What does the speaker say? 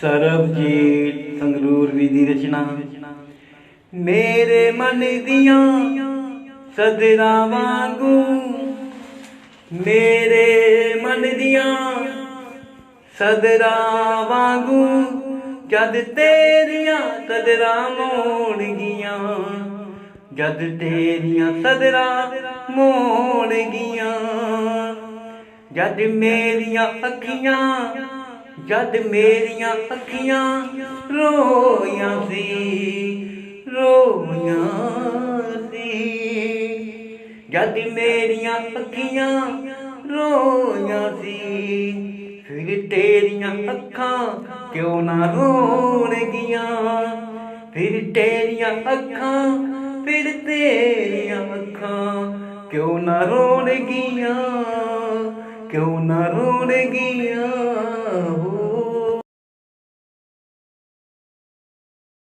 ਸਰਬਜੀਤ ਸੰਗਰੂਰ ਵੀ ਦੀ ਰਚਨਾ। ਮੇਰੇ ਮਨ ਦੀਆਂ ਸਦਰਾਂ ਵਾਂਗੂ, ਮੇਰੇ ਮਨ ਦੀਆਂ ਸਦਰਾਂ ਵਾਂਗੂ, ਜਦ ਤੇਰੀਆਂ ਸਦਰਾਂ ਮੋੜਗੀਆਂ, ਜਦ ਤੇਰੀਆਂ ਸਦਰਾਂ ਮੋੜਗੀਆਂ, ਜਦ ਮੇਰੀਆਂ ਅੱਖੀਆਂ ਜਦ ਮੇਰੀਆਂ ਅੱਖੀਆਂ ਰੋਈਆਂ ਸੀ ਰੋਈਆਂ ਸੀ। ਜਦ ਮੇਰੀਆਂ ਅੱਖੀਆਂ ਰੋਈਆਂ ਸੀ, ਫਿਰ ਤੇਰੀਆਂ ਅੱਖਾਂ ਕਿਉਂ ਨਾ ਰੋਣਗੀਆਂ ਫਿਰ ਤੇਰੀਆਂ ਅੱਖਾਂ, ਫਿਰ ਤੇਰੀਆਂ ਅੱਖਾਂ ਕਿਉਂ ਨਾ ਰੋਣਗੀਆਂ ਕਿਉਂ ਨਾ ਰੋਣਗੀਆਂ